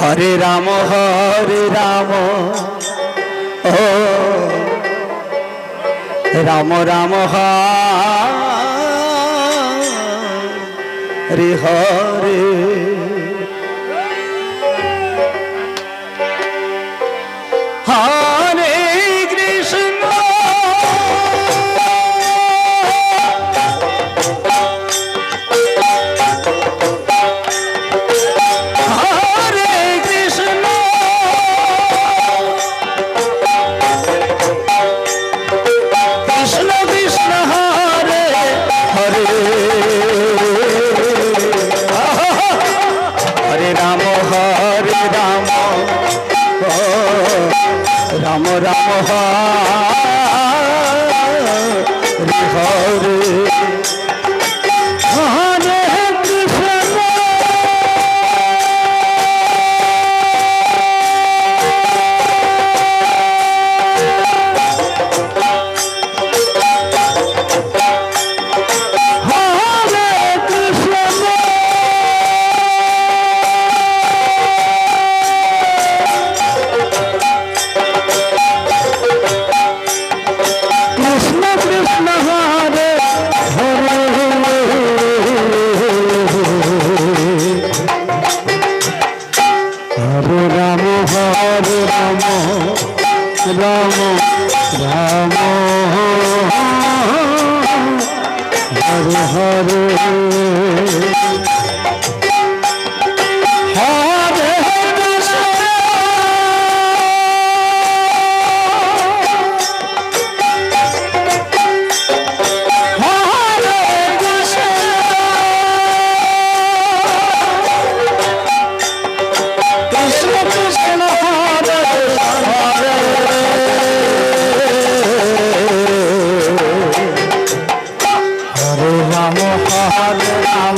হরে। Ram হরে Ram. ও Ram Ram Hare Hare. Ram Ram Hare Hare Ram Ram Hare Hare Allah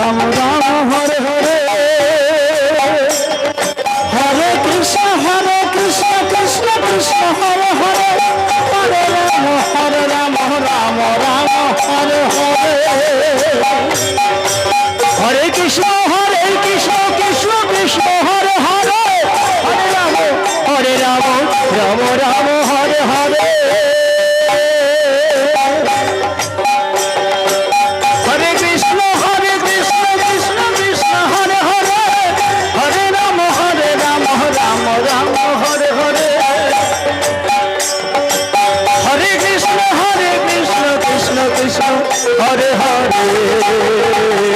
Oh. Krishna Hare Hare.